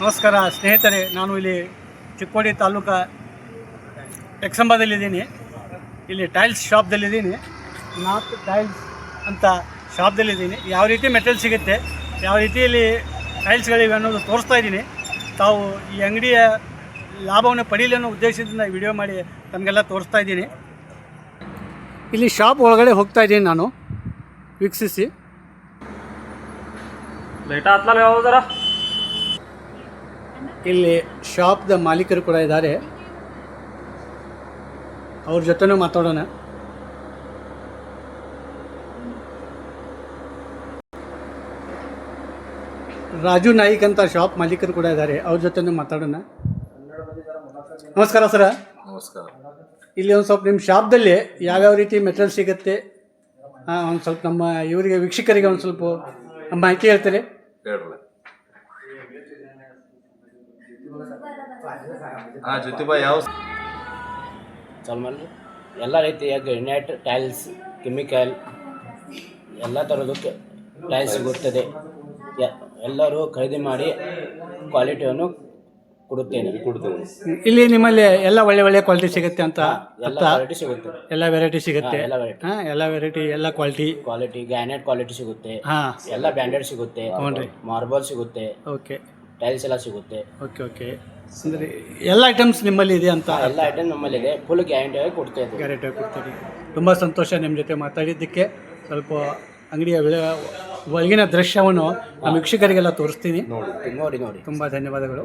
ನಮಸ್ಕಾರ, ಸ್ನೇಹಿತರೆ, ನಾನು ಇಲ್ಲಿ ಚಿಕ್ಕೋಡಿ ತಾಲೂಕ ಟೆಕ್ಸಂಬದಲ್ಲಿದ್ದೀನಿ ಇಲ್ಲಿ ಟೈಲ್ಸ್ ಶಾಪ್ದಲ್ಲಿದ್ದೀನಿ ನಾರ್ತ್ ಟೈಲ್ಸ್ ಅಂತ ಶಾಪ್ದಲ್ಲಿದ್ದೀನಿ ಯಾವ ರೀತಿ ಮೆಟೀರಿಯಲ್ ಸಿಗುತ್ತೆ, ಯಾವ ರೀತಿಯಲ್ಲಿ ಟೈಲ್ಸ್ಗಳಿವೆ ಅನ್ನೋದು ತೋರಿಸ್ತಾ ಇದ್ದೀನಿ. ತಾವು ಈ ಅಂಗಡಿಯ ಲಾಭವನ್ನು ಪಡೀಲಿ ಅನ್ನೋ ಉದ್ದೇಶದಿಂದ ವಿಡಿಯೋ ಮಾಡಿ ತಮಗೆಲ್ಲ ತೋರಿಸ್ತಾ ಇದ್ದೀನಿ. ಇಲ್ಲಿ ಶಾಪ್ ಒಳಗಡೆ ಹೋಗ್ತಾ ಇದ್ದೀನಿ ನಾನು, ವೀಕ್ಷಿಸಿ. ಲೈಟ್ ಹತ್ಲಲ್ಲ ಯಾವ್ದಾರ ಇಲ್ಲಿ ಶಾಪ್ದ ಮಾಲೀಕರು ಕೂಡ ಇದ್ದಾರೆ. ಅವ್ರ ಜೊತೆನೂ ಮಾತಾಡೋಣ. ರಾಜು ನಾಯಿಕ್ ಅಂತ ಶಾಪ್ ಮಾಲೀಕರು ಕೂಡ ಇದ್ದಾರೆ. ಅವ್ರ ಜೊತೆನೂ ಮಾತಾಡೋಣ. ನಮಸ್ಕಾರ ಸರ. ನಮಸ್ಕಾರ. ಇಲ್ಲಿ ಒಂದು ಸ್ವಲ್ಪ ನಿಮ್ಮ ಶಾಪ್ದಲ್ಲಿ ಯಾವ್ಯಾವ ರೀತಿ ಮೆಟೀರಿಯಲ್ ಸಿಗುತ್ತೆ? ಹಾಂ ಒಂದು ಸ್ವಲ್ಪ ನಮ್ಮ ಇವರಿಗೆ ವೀಕ್ಷಕರಿಗೆ ಒಂದು ಸ್ವಲ್ಪ ಮಾಹಿತಿ ಹೇಳ್ತೀರಿ? ಜ್ಯೋತಿಬಾ ಯಾವ ಎಲ್ಲ ರೀತಿಯ ಗ್ರೆನೈಟ್ ಟೈಲ್ಸ್ ಕೆಮಿಕಲ್ ಎಲ್ಲ ಥರದಕ್ಕೆ ಟೈಲ್ಸ್ ಸಿಗುತ್ತದೆ ಎಲ್ಲರೂ ಖರೀದಿ ಮಾಡಿ ಕ್ವಾಲಿಟಿಯನ್ನು ಕೊಡುತ್ತೇನೆ. ಕೊಡ್ತೇವೆ ಇಲ್ಲಿ ನಿಮ್ಮಲ್ಲಿ ಎಲ್ಲ ಒಳ್ಳೆ ಒಳ್ಳೆ ಕ್ವಾಲಿಟಿ ಸಿಗುತ್ತೆ ಅಂತ ಎಲ್ಲ ಅರ್ಥ ಕ್ವಾಲಿಟಿ ಸಿಗುತ್ತೆ. ಎಲ್ಲ ವೆರೈಟಿ ಸಿಗುತ್ತೆ. ಹಾ, ಎಲ್ಲ variety. ಹಾಂ ಎಲ್ಲ ವೆರೈಟಿ ಎಲ್ಲ ಕ್ವಾಲಿಟಿ ಕ್ವಾಲಿಟಿ ಗ್ರಾನೈಟ್ ಕ್ವಾಲಿಟಿ ಸಿಗುತ್ತೆ. ಹಾಂ. ಎಲ್ಲ ಬ್ರ್ಯಾಂಡೆಡ್ ಸಿಗುತ್ತೆ. ಹ್ಞೂ ರೀ ಮಾರ್ಬಲ್ ಸಿಗುತ್ತೆ. ಓಕೆ. ಟೈಲ್ಸ್ ಎಲ್ಲ ಸಿಗುತ್ತೆ. Okay okay. ಅಂದರೆ ಎಲ್ಲ ಐಟಮ್ಸ್ ನಿಮ್ಮಲ್ಲಿ ಇದೆ ಅಂತ? ಎಲ್ಲ ಐಟಮ್ ನಮ್ಮಲ್ಲಿ ಇದೆ ಫುಲ್ ಗ್ಯಾರಂಟಿ ಕೊಡ್ತಾ ಇದ್ದೀವಿ. ಗ್ಯಾರಂಟಿ ಕೊಡ್ತೀರಿ ತುಂಬ ಸಂತೋಷ ನಿಮ್ಮ ಜೊತೆ ಮಾತಾಡಿದ್ದಕ್ಕೆ. ಸ್ವಲ್ಪ ಅಂಗಡಿಯ ಬೆಳೆ ಒಳಗಿನ ದೃಶ್ಯವನ್ನು ನಮ್ಮ ವೀಕ್ಷಕರಿಗೆಲ್ಲ ತೋರಿಸ್ತೀನಿ. ನೋಡಿ ನೋಡಿ. ತುಂಬ ಧನ್ಯವಾದಗಳು.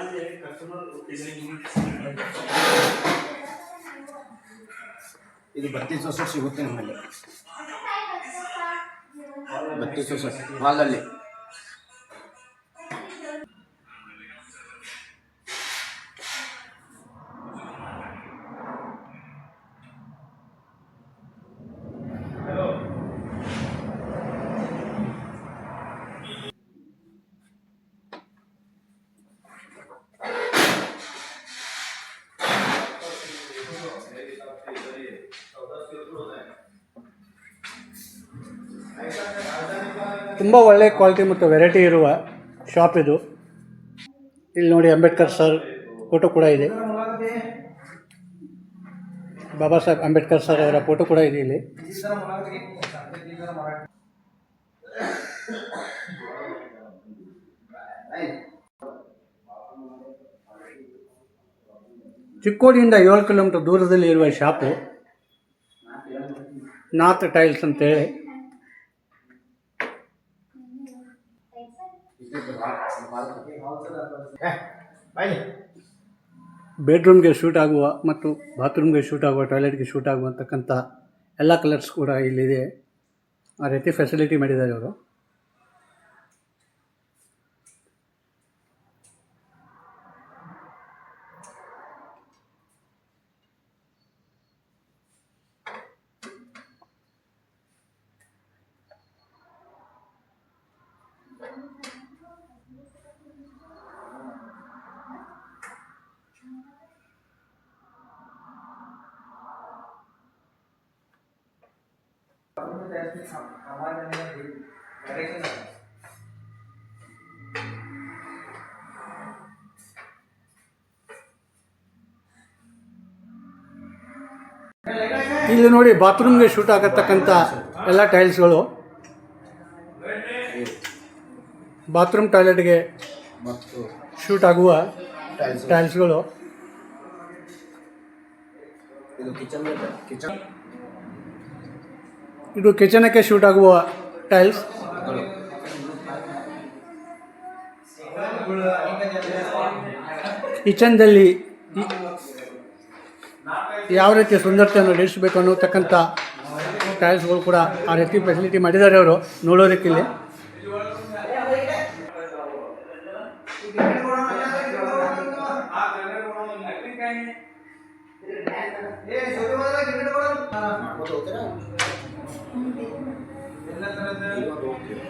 ಬೈ ಟೂ ಟೈಲ್ಸ್ ಸಿಗುತ್ತೆ ಇದು ಬತ್ತೀಸ್ ಹೊಸ ಸಿಗುತ್ತೆ ನಮ್ಮಲ್ಲಿ ಬತ್ತೀಸ್ ಹೊಸ ಹಾಲಲ್ಲಿ ತುಂಬ ಒಳ್ಳೆ ಕ್ವಾಲಿಟಿ ಮತ್ತು ವೆರೈಟಿ ಇರುವ ಶಾಪ್ ಇದು. ಇಲ್ಲಿ ನೋಡಿ ಅಂಬೇಡ್ಕರ್ ಸರ್ ಫೋಟೋ ಕೂಡ ಇದೆ. ಬಾಬಾ ಸಾಹೇಬ್ ಅಂಬೇಡ್ಕರ್ ಸರ್ ಅವರ ಫೋಟೋ ಕೂಡ ಇದೆ ಇಲ್ಲಿ. ಚಿಕ್ಕೋಡಿಯಿಂದ ಏಳು ಕಿಲೋಮೀಟರ್ ದೂರದಲ್ಲಿ ಇರುವ ಶಾಪು ನಾರ್ತ್ ಟೈಲ್ಸ್ ಅಂತೇಳಿ. ಬೆಡ್ರೂಮ್ಗೆ ಶೂಟ್ ಆಗುವ ಮತ್ತು ಬಾತ್ರೂಮ್ಗೆ ಶೂಟ್ ಆಗುವ ಟಾಯ್ಲೆಟ್ಗೆ ಶೂಟ್ ಆಗುವಂತಕ್ಕಂಥ ಎಲ್ಲ ಕಲರ್ಸ್ ಕೂಡ ಇಲ್ಲಿದೆ. ಆ ರೀತಿ ಫೆಸಿಲಿಟಿ ಮಾಡಿದ್ದಾರೆ ಅವರು. ಇಲ್ಲಿ ನೋಡಿ ಬಾತ್ರೂಮ್ಗೆ ಶೂಟ್ ಆಗತಕ್ಕಂಥ ಎಲ್ಲ ಟೈಲ್ಸ್ಗಳು ಬಾತ್ರೂಮ್ ಟಾಯ್ಲೆಟ್ಗೆ ಶೂಟ್ ಆಗುವ ಟೈಲ್ಸ್ಗಳು ಇದು ಕಿಚನ್ ಕಿಚನ್ ಇದು ಕಿಚನಕ್ಕೆ ಶೂಟ್ ಆಗುವ ಟೈಲ್ಸ್. ಕಿಚನ್ದಲ್ಲಿ ಯಾವ ರೀತಿ ಸುಂದರತೆಯನ್ನು ನಡೆಸಬೇಕು ಅನ್ನೋತಕ್ಕಂಥ ಟೈಲ್ಸ್ಗಳು ಕೂಡ ಆ ರೀತಿ ಫೆಸಿಲಿಟಿ ಮಾಡಿದ್ದಾರೆ ಅವರು ನೋಡೋದಕ್ಕೆ ಇಲ್ಲಿ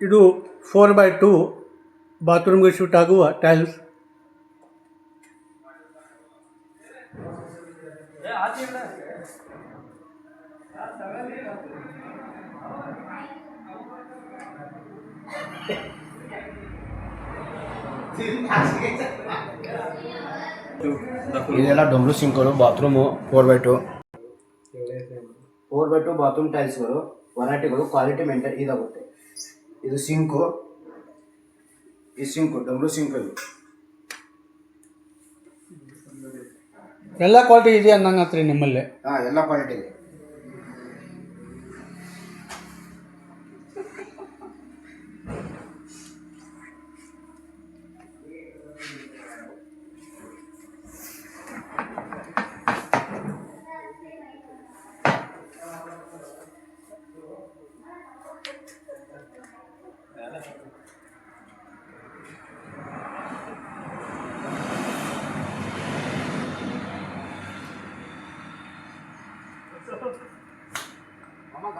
ಇದು ಫೋರ್ ಬೈ ಟೂ ಬಾತ್ರೂಮ್ಗೆ ಶೂಟ್ ಆಗುವ ಟೈಲ್ಸ್ ಇದೆಲ್ಲ ಡೊಂಬ್ರು ಸಿಂಕ್ಗಳು bathroom four by two four by two bathroom ಟೈಲ್ಸ್ಗಳು ವರೈಟಿಗಳು ಕ್ವಾಲಿಟಿ ಮೇಂಟೈನ್ ಇದಾಗುತ್ತೆ. ಇದು ಸಿಂಕು. ಈ ಸಿಂಕು ಡೊಂಬ್ರು ಸಿಂಕ್ ಇದು. ಎಲ್ಲ ಕ್ವಾಲಿಟಿ ಇದೆ ಅನ್ನಂಗತ್ರಿ ನಿಮ್ಮಲ್ಲಿ? ಹಾಂ ಎಲ್ಲ ಕ್ವಾಲಿಟಿ ಇದೆ.